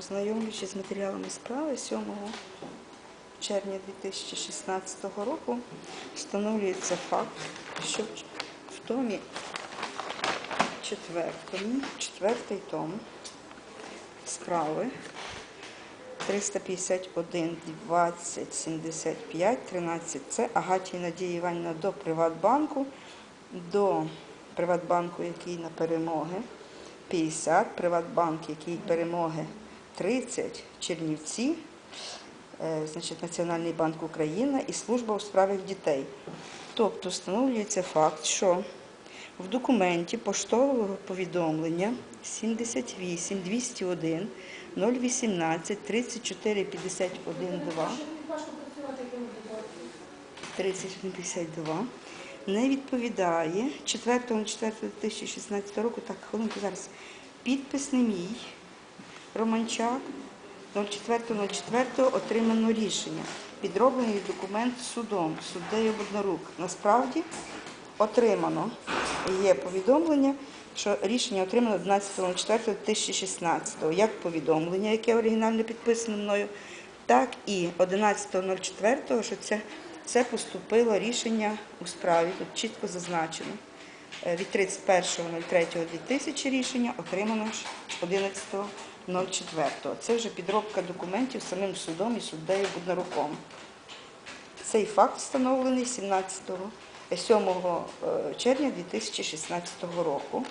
Ознайомлюючись з матеріалами справи 7 червня 2016 року. Встановлюється факт, що в- томі четвертому, четвертий том справи 351 20 75 13 це Агатій Надія Іванівна до Приватбанку, до Приватбанку, який на перемоги 50, Приватбанк, який перемоги 30, Чернівці, е, значить, Національний банк України і служба у справах дітей. Тобто встановлюється факт, що в документі поштового повідомлення 78 201 018 34 51 2 3152 не відповідає 4.04.2016 року, так, хвилинку зараз, підпис не мій, Романчак 04.04 отримано рішення. Підроблений документ судом, суддею Боднорук. Насправді отримано. Є повідомлення, що рішення отримано 11.04.2016, як повідомлення, яке оригінально підписано мною, так і 11.04, що це це поступило рішення у справі, тут чітко зазначено. Е, від 31.03.2000 рішення отримано 11. 04. Це вже підробка документів самим судом і суддею Буднаруком. Цей факт встановлений 17 7 е, червня 2016 року.